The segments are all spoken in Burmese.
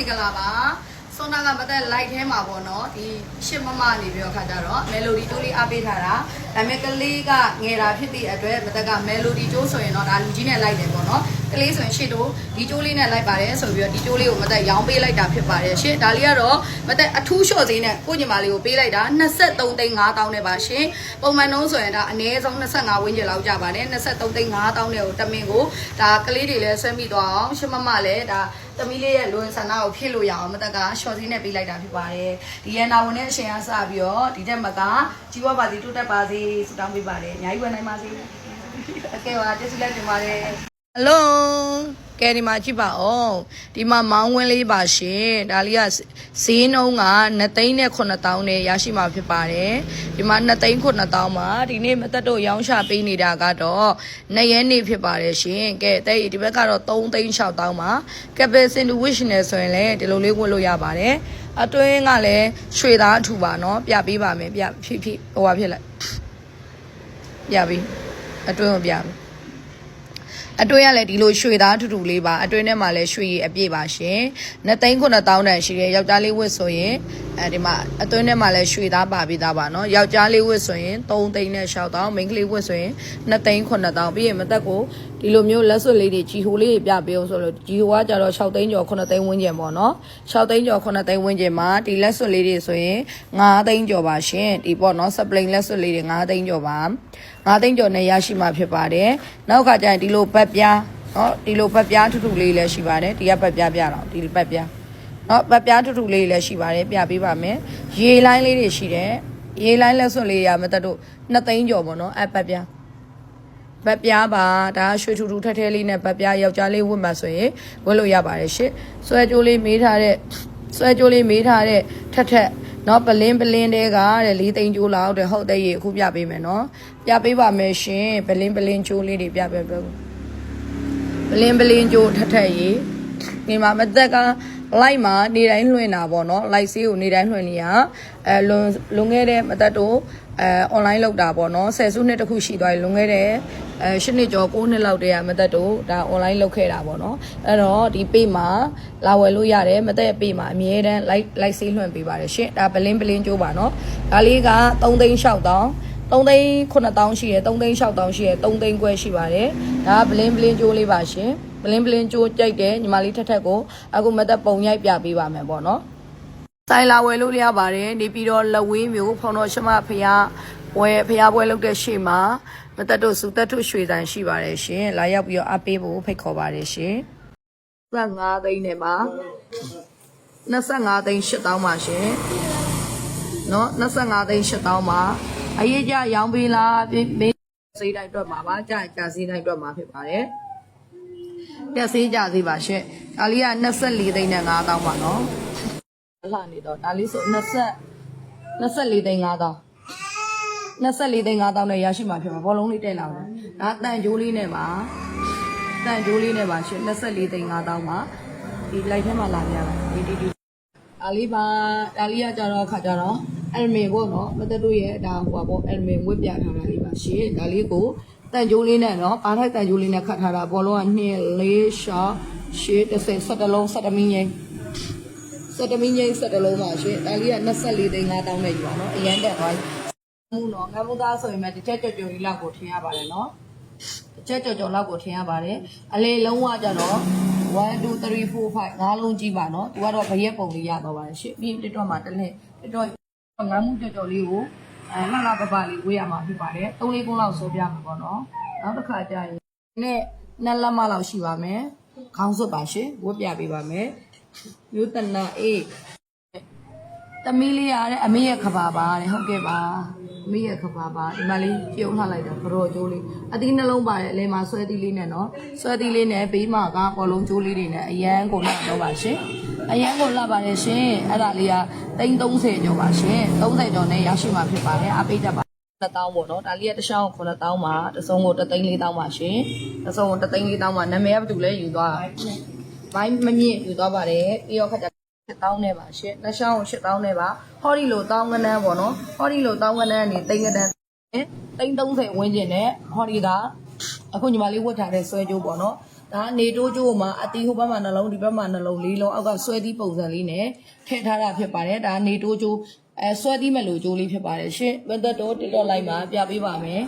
င်္ဂလာပါဆွမ်းနာကမသက် light ထဲမှာပေါ့နော်ဒီရှစ်မမနေပြီးတော့ခါကြတော့ melody တိုးလေးအားပေးထားတာဒါပေမဲ့ကလေးကငယ်တာဖြစ်သည့်အတွက်မသက်က melody တိုးဆိုရင်တော့ဒါလူကြီးနဲ့ light တယ်ပေါ့နော်ကလေးဆိုရင်ရှစ်တိုးဒီတိုးလေးနဲ့ light ပါတယ်ဆိုပြီးတော့ဒီတိုးလေးကိုမသက်ရောင်းပေးလိုက်တာဖြစ်ပါတယ်ရှစ်ဒါလေးကတော့မသက်အထူးလျှော့သေးနဲ့ကိုညီမလေးကိုပေးလိုက်တာ23သိန်း5000နဲ့ပါရှင်ပုံမှန်နှုန်းဆိုရင်ဒါအနည်းဆုံး25ဝန်းကျင်လောက်ကြပါတယ်23သိန်း5000နဲ့ကိုတမင်ကိုဒါကလေးတွေလည်းဆွဲမိသွားအောင်ရှစ်မမလည်းဒါ သမီးလေးရဲ့လွန်ဆန္ဒကိုဖြည့်လို့ရအောင်မတက်ကရှော့သေးနဲ့ပေးလိုက်တာဖြစ်ပါတယ်ဒီရန်နာဝင်တဲ့အချိန်ကစပြီးတော့ဒီတက်မကကြီးပွားပါစေတိုးတက်ပါစေဆုတောင်းပေးပါတယ်အများကြီးဝင်နိုင်ပါစေအကဲပါကျေးဇူးလည်းတင်ပါတယ် ဟယ်လိုကဲဒီမှာကြည့်ပါဦးဒီမှာမောင်းဝင်းလေးပါရှင်ဒါလေးကဈေးနှုန်းက2သိန်းနဲ့9000နဲ့ရရှိမှာဖြစ်ပါတယ်ဒီမှာ2သိန်း9000မှာဒီနေ့မသက်တို့ရောင်းချပေးနေတာကတော့2ရက်နေ့ဖြစ်ပါတယ်ရှင်ကဲတဲ့ဒီဘက်ကတော့3သိန်း6000မှာကပယ်စင်တူဝစ်ရှင်နယ်ဆိုရင်လည်းဒီလိုလေးဝင်လို့ရပါတယ်အတွင်းကလည်းရွှေသားအထူပါเนาะပြပေးပါမယ်ပြဖြစ်ဖြစ်ဟိုပါဖြစ်လိုက်ပြပေးအတွင်းကိုပြပေး အတွင်းကလည်းဒီလိုရွှေသားထူထူလေးပါအတွင်းထဲမှာလည်းရွှေရည်အပြည့်ပါရှင်နှစ်သိန်း9000တန်ရှိတယ်ယောက်ျားလေးဝတ်ဆိုရင် အဲဒီမှာအတွင်းထဲမှာလည်းရွှေသားပါပြီးသားပါနော်ယောက်ျားလေးဝတ်ဆိုရင်3သိန်းနဲ့6တောင်းမိန်းကလေးဝတ်ဆိုရင်2သိန်း9တောင်းပြီးရင်မသက်ကိုဒီလိုမျိုးလက်စွပ်လေးတွေကြီးဟိုလေးတွေပြပေးအောင်ဆိုလို့ကြီးဟိုကကြတော့6သိန်းကျော်9သိန်းဝန်းကျင်ပေါ့နော်6သိန်းကျော်9သိန်းဝန်းကျင်မှာဒီလက်စွပ်လေးတွေဆိုရင်9သိန်းကျော်ပါရှင်ဒီပေါ့နော် supply လက်စွပ်လေးတွေ9သိန်းကျော်ပါ9သိန်းကျော်နဲ့ရရှိမှာဖြစ်ပါတယ်နောက်ခါကျရင်ဒီလိုဗတ်ပြားနော်ဒီလိုဗတ်ပြားထူးထူးလေးလည်းရှိပါတယ်ဒီကဗတ်ပြားပြတော့ဒီဗတ်ပြား နော်ပပြားထူထူလေးတွေလည်းရှိပါတယ်ပြပေးပါမယ်ရေလိုင်းလေးတွေရှိတယ်ရေလိုင်းလက်စွပ်လေးရမတက်တို့နှစ်သိန်းကျော်ပေါ့နော်အပပြားပပြားပါဒါရွှေထူထူထက်ထဲလေးနဲ့ပပြားယောက်ျားလေးဝတ်မှဆိုရင်ဝတ်လို့ရပါတယ်ရှစ်ဆွဲကြိုးလေးမေးထားတဲ့ဆွဲကြိုးလေးမေးထားတဲ့ထက်ထက်နော်ပလင်းပလင်းတဲကတဲ့လေးသိန်းကြိုးလောက်တဲ့ဟုတ်တဲ့ရေအခုပြပေးမယ်နော်ပြပေးပါမယ်ရှင်ပလင်းပလင်းကြိုးလေးတွေပြပြပြပလင်းပလင်းကြိုးထက်ထက်ရေဒီမှာမသက်က လိုက်မှာနေတိုင်းလွှင့်တာပေါ့နော်လိုက်ဆေးကိုနေတိုင်းလွှင့်နေရအဲလွန်လွန်ခဲ့တဲ့မသက်တို့အဲ online လောက်တာပေါ့နော်ဆယ်စုနှစ်တခုရှိသွားပြီလွန်ခဲ့တဲ့အဲ၈နှစ်ကျော်9နှစ်လောက်တည်းကမသက်တို့ဒါ online လောက်ခဲ့တာပေါ့နော်အဲ့တော့ဒီ page မှာလာဝယ်လို့ရတယ်မသက်ရဲ့ page မှာအမြဲတမ်း like like ဆေးလွှင့်ပေးပါတယ်ရှင်ဒါပလင်းပလင်းကြိုးပါနော်ဒါလေးက3သိန်း6တောင်း3သိန်း9000ရှိရယ်3သိန်း6000ရှိရယ်3သိန်းခွဲရှိပါတယ်ဒါကဘလင်းဘလင်းကြိုးလေးပါရှင် ဘလင်းဘလင်းကြိုးကြိုက်တယ်ညီမလေးထက်ထက်ကိုအခုမသက်ပုံရိုက်ပြပေးပါမယ်ပေါ့နော်ဆိုင်လာဝယ်လို့ရပါတယ်နေပြီးတော့လဝေးမျိုးဖောင်တော်ရှမဖျားပွဲဖျားပွဲလုပ်တဲ့ရှေ့မှာမသက်တို့စုသက်ထုရွှေဆိုင်ရှိပါတယ်ရှင်လာရောက်ပြီးတော့အပေးဖို့ဖိတ်ခေါ်ပါတယ်ရှင်25သိန်းနဲ့ပါ25သိန်း8000ပါရှင်နော်25သိန်း8000ပါအရေးကြရောင်းပေးလားပေးစေးတိုင်းအတွက်မှာပါကြာကြာစေးတိုင်းအတွက်မှာဖြစ်ပါတယ် တက်စေးကြစေးပါရှင့်ဒါလေးက24သိန်းနဲ့5000ပါနော်လှနေတော့ဒါလေးဆို20 24သိန်း5000 24သိန်း5000နဲ့ရရှိမှာဖြစ်မှာဘောလုံးလေးတက်လာတယ်ဒါတန်ကြိုးလေးနဲ့ပါတန်ကြိုးလေးနဲ့ပါရှင့်24သိန်း5000ပါဒီ light ထဲမှာလာပြရတာဒီဒီဒီဒါလေးပါဒါလေးကကြတော့ခါကြတော့ အယ်မင်ပေါ့နော်မသက်တို့ရဲ့ဒါဟိုပါပေါ့အယ်မင်ဝတ်ပြထားတာလေးပါရှင်ဒါလေးကိုတန်ကြိုးလေးနဲ့နော်ပါထိုက်တန်ကြိုးလေးနဲ့ခတ်ထားတာဘောလုံးက2 4ရှော့ရှေ့30 17လုံး17မင်းငိမ့်17မင်းငိမ့်17လုံးပါရှင်ဒါလေးက24သိန်း5000နဲ့ယူပါနော်အရန်တက်သွားပြီမှုနော်ငါမသားဆိုရင်လည်းတစ်ချက်ကြော်ကြော်လေးလောက်ကိုထင်ရပါတယ်နော်တစ်ချက်ကြော်ကြော်လောက်ကိုထင်ရပါတယ်အလေလုံးဝကြတော့1 2 3 4 5ငါးလုံးကြီးပါနော်သူကတော့ဘရက်ပုံလေးရတော့ပါတယ်ရှင့်ပြီးတစ်တော့မှတစ်လက်တစ်တော့ ငါးမှုကြော်ကြော်လေးကိုအဲလှလှပပလေးဝေးရမှာဖြစ်ပါတယ်၃လေးကုန်းလောက်ဆိုပြမှာပေါ့နော်နောက်တစ်ခါကျရင်နဲ့နှစ်လက်မလောက်ရှိပါမယ်ခေါင်းစွပ်ပါရှင်ဝတ်ပြပေးပါမယ်မျိုးတနာအေးသမီးလေးရတဲ့အမေရဲ့ခဘာပါတဲ့ဟုတ်ကဲ့ပါအမေရဲ့ခဘာပါဒီမလေးပြုံးလှလိုက်တာဘရော်ကျိုးလေးအသီးနှလုံးပါတယ်အလဲမှာဆွဲသီးလေးနဲ့နော်ဆွဲသီးလေးနဲ့ဘေးမှာကဘောလုံးကျိုးလေးတွေနဲ့အရန်ကိုလှတော့ပါရှင် အရန်ကိုလှပါတယ်ရှင်အဲ့ဒါလေးက330ကျော်ပါရှင်30ကျော်နဲ့ရရှိမှာဖြစ်ပါတယ်အပိတ်တပါ1000ပေါ့နော်ဒါလေးကတစ်ချောင်း9000ပါတစ်စုံကို34000ပါရှင်တစ်စုံကို34000ပါနာမည်ကဘယ်သူလဲယူသွားဘိုင်းမမြင့်ယူသွားပါတယ်ပြီးတော့ခါကျ8000နဲ့ပါရှင့်လက်ရှောင်းကို8000နဲ့ပါဟောဒီလိုတောင်းကနန်းပေါ့နော်ဟောဒီလိုတောင်းကနန်းကနေတိန်ကနန်းတိန်30ဝန်းကျင်နဲ့ဟောဒီကအခုညီမလေးဝတ်ထားတဲ့ဆွဲကြိုးပေါ့နော် ဒါနေတိုးကျိုးမှာအတီဟိုဘက်မှာနှလုံးဒီဘက်မှာနှလုံးလေးလုံးအောက်ကဆွဲသီးပုံစံလေးနဲ့ထည့်ထားတာဖြစ်ပါတယ်ဒါနေတိုးကျိုးအဲဆွဲသီးမဲ့လိုကျိုးလေးဖြစ်ပါတယ်ရှင်မသက်တော့တစ်တော့လိုက်မှာပြပေးပါမယ်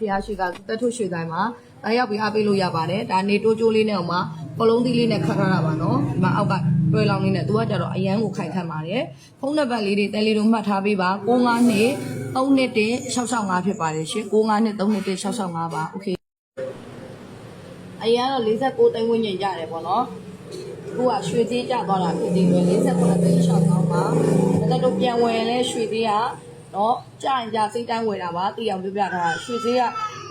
ဖျားရှိကတက်ထုတ်ရွှေတိုင်းမှာဒါရောက်ပြီးအားပေးလို့ရပါတယ်ဒါနေတိုးကျိုးလေးနဲ့အောင်မှာပလုံးသီးလေးနဲ့ခတ်ထားတာပါနော်ဒီမှာအောက်ကတွဲလောင်းလေးနဲ့သူကကြတော့အရန်ကိုခိုင်ခတ်ပါတယ်ဖုန်းနံပါတ်လေးတွေတဲလေးတို့မှတ်ထားပေးပါ95နှစ်3နှစ်တင်665ဖြစ်ပါတယ်ရှင်95နှစ်3နှစ်တင်665ပါโอเค အရင်ကတော့46သိန်းဝန်းကျင်ကြတယ်ပေါ့နော်အခုကရွှေသေးကြသွားတာဖြစ်သေးတယ်48သိန်း6ကောင်းပါဒါတော့ပြန်ဝယ်လဲရွှေသေးကနော်ကြာရင်ကြာစိတ်တန်းဝယ်တာပါသိအောင်ပြပြထားတာရွှေသေးက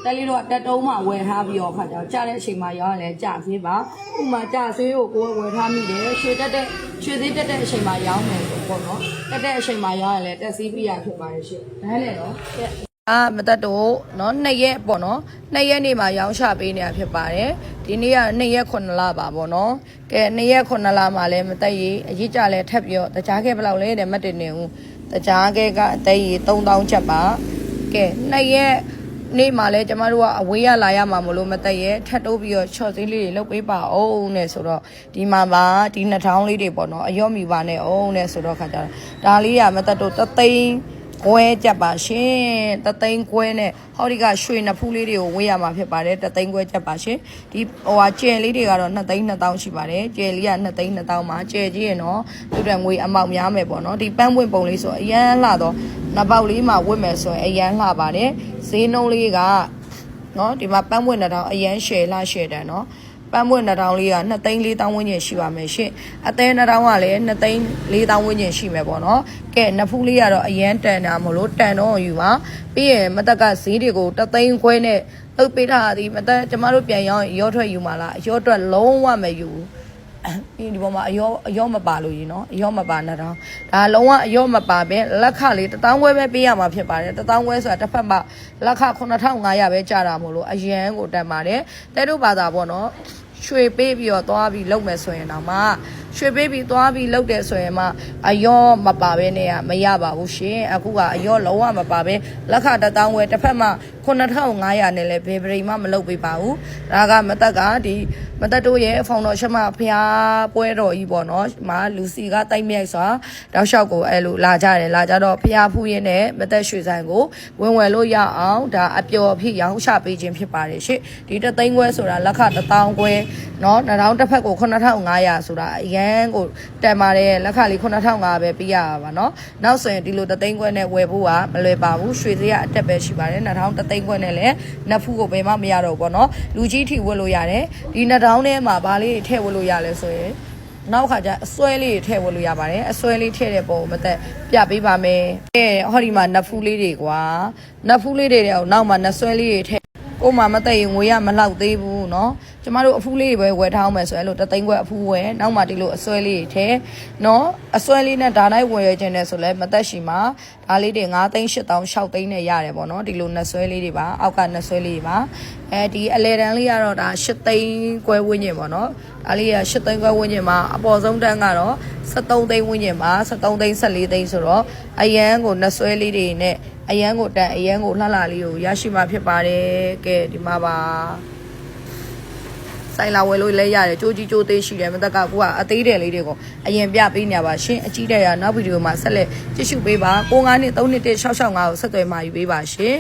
တက်လေးတော့တက်တုံးမှဝယ်ထားပြီးတော့ခါကျတော့ကြာတဲ့အချိန်မှာရောင်းရင်လည်းကြာသေးပါဥမာကြာသေးကိုကိုယ်ဝယ်ထားမိတယ်ရွှေတက်တဲ့ရွှေသေးတက်တဲ့အချိန်မှာရောင်းတယ်ပေါ့နော်တက်တဲ့အချိန်မှာရောင်းရင်လည်းတက်စီးပြရဖြစ်ပါတယ်ရှင်ဒါနဲ့နော် အာမတတ်တော့เนาะ2ရက်ပေါ့เนาะ2ရက်နေမှာရောင်းချပေးနေတာဖြစ်ပါတယ်ဒီနေ့က2ရက်9လပါပေါ့เนาะကဲ2ရက်9လမှာလည်းမတက်ရအရေးကြလဲထပ်ပြီးတော့တကြားခဲဘယ်လောက်လဲတဲ့မတ်တင်နေဦးတကြားခဲကအသက်ရ3000ချက်ပါကဲ2ရက်နေ့မှာလဲကျမတို့ကအဝေးရလာရမှာမလို့မတက်ရထပ်တိုးပြီးတော့ချော့သေးလေးတွေလုပ်ပေးပါအောင်နဲ့ဆိုတော့ဒီမှာပါဒီ2000လေးတွေပေါ့เนาะအယော့မီပါနဲ့အောင်နဲ့ဆိုတော့ခါကြတာဒါလေးကမတက်တော့တသိန်း ကွဲကြပါရှင်တသိန်းကွဲနဲ့ဟောဒီကရွှေနှစ်ဖူးလေးတွေကိုဝေးရမှာဖြစ်ပါတယ်တသိန်းကွဲကြပါရှင်ဒီဟိုဟာကျယ်လေးတွေကတော့2သိန်း2000ရှိပါတယ်ကျယ်လေးက2သိန်း2000မှာကျယ်ကြီးရနော်သူတို့ငွေအမောက်များမယ်ပေါ့နော်ဒီပန်းပွင့်ပုံလေးဆိုအရန်လှတော့နှစ်ပေါက်လေးမှာဝတ်မယ်ဆိုရင်အရန်လှပါတယ်ဈေးနှုန်းလေးကနော်ဒီမှာပန်းပွင့်2000အရန်ရှယ်လှရှယ်တယ်နော် ပန်းမွေ2000လေးက2သိန်း4000ဝန်းကျင်ရှိပါမယ်ရှင်အသေး2000ကလည်း2သိန်း4000ဝန်းကျင်ရှိမယ်ပေါ့နော်ကဲနဖူးလေးကတော့အရန်တန်တာမလို့တန်တော့ယူပါပြီးရင်မတက်ကဈေးတွေကို2သိန်းခွဲနဲ့တုတ်ပေးထားသည်မတက်ကျမတို့ပြန်ရောင်းရောထွက်ယူมาလားရောထွက်လုံးဝမယူပြီး ဒီပေါ်မှာအယောအယောမပါလို့ရင်နော်အယောမပါနဲ့တော့ဒါလုံးဝအယောမပါပဲလက်ခလေး1000ခွဲပဲပေးရမှာဖြစ်ပါတယ်1000ခွဲဆိုတာတစ်ဖက်မှာလက်ခ9500ပဲကြာတာမို့လို့အရန်ကိုတန်ပါတယ်တဲတို့ဘာသာပေါ့နော်ရွှေပေးပြီးတော့သွားပြီးလုပ်မယ်ဆိုရင်တော့မှရွှေပေးပြီးသွားပြီးလုပ်တယ်ဆိုရင်မှအယောမပါဘဲနဲ့ကမရပါဘူးရှင်အခုကအယောလုံးဝမပါဘဲလက်ခတစ်တောင်းဝယ်တစ်ဖက်မှ 9500နဲ့လည်းဘယ်ပရိမှမလုပ်ပေးပါဘူးဒါကမတက်ကဒီမတက်တို့ရဲ့ဖောင်တော်ရှမဖျားပွဲတော်ကြီးပေါ့နော်ဒီမှာလူစီကတိုက်မြိုက်စွာတောက်လျှောက်ကိုအဲလိုလာကြတယ်လာကြတော့ဖျားဖူးရင်းနဲ့မတက်ရွှေဆိုင်ကိုဝင်ဝယ်လို့ရအောင်ဒါအပျော်အဖြစ်ရောင်းချပေးခြင်းဖြစ်ပါတယ်ရှင်ဒီတသိန်းခွဲဆိုတာလက်ခတစ်တောင်းခွဲနော်နှထောင်တစ်ဖက်ကို9500ဆိုတာအရန်ကိုတန်ပါတယ်လက်ခလေး9500ပဲပေးရပါပါနော်နောက်ဆိုရင်ဒီလိုတသိန်းခွဲနဲ့ဝယ်ဖို့ကမလွယ်ပါဘူးရွှေစည်းကအတက်ပဲရှိပါတယ်နှထောင်တသိန်းခွဲနဲ့လည်းနှစ်ဖူးကိုဘယ်မှမရတော့ဘူးပေါ့နော်လူကြီးထီဝယ်လို့ရတယ်ဒီနှထောင်ထဲမှာဘာလေးထည့်ဝယ်လို့ရလဲဆိုရင်နောက်ခါကျအစွဲလေးတွေထည့်ဝယ်လို့ရပါတယ်အစွဲလေးထည့်တဲ့ပုံကိုမသက်ပြပေးပါမယ်ကဲဟောဒီမှာနတ်ဖူးလေးတွေကွာနတ်ဖူးလေးတွေတဲ့နောက်မှာနတ်စွဲလေးတွေထည့် ကိုမှမသိရင်ငွေရမလောက်သေးဘူးเนาะကျမတို့အဖူးလေးတွေပဲဝယ်ထားအောင်မယ်ဆိုရင်အဲ့လိုတသိန်းခွဲအဖူးဝယ်နောက်မှဒီလိုအစွဲလေးတွေထဲเนาะအစွဲလေးနဲ့ဒါနိုင်ဝယ်ရခြင်းနဲ့ဆိုလဲမသက်ရှိမှာဒါလေးတွေ9သိန်း8တောင်6သိန်းနဲ့ရတယ်ပေါ့เนาะဒီလိုနှစ်စွဲလေးတွေပါအောက်ကနှစ်စွဲလေးတွေပါအဲဒီအလဲတန်းလေးကတော့ဒါ8သိန်းခွဲဝန်းကျင်ပေါ့เนาะဒါလေးက8သိန်းခွဲဝန်းကျင်မှာအပေါ်ဆုံးတန်းကတော့73သိန်းဝန်းကျင်ပါ73သိန်း14သိန်းဆိုတော့အရန်ကိုနှစ်စွဲလေးတွေနဲ့ အရန်ကိုတန်အရန်ကိုလှလှလေးကိုရရှိမှာဖြစ်ပါတယ်ကဲဒီမှာပါဆိုင်လာဝယ်လို့လဲရတယ်ကြိုးကြီးကြိုးသေးရှိတယ်မတက်ကကူကအသေးတယ်လေးတွေကိုအရင်ပြပေးနေပါရှင်အကြီးတဲ့ရနောက်ဗီဒီယိုမှာဆက်လက်ကြည့်ရှုပေးပါ95နှစ်3နှစ်1 665ကိုဆက်သွယ်မှာယူပေးပါရှင်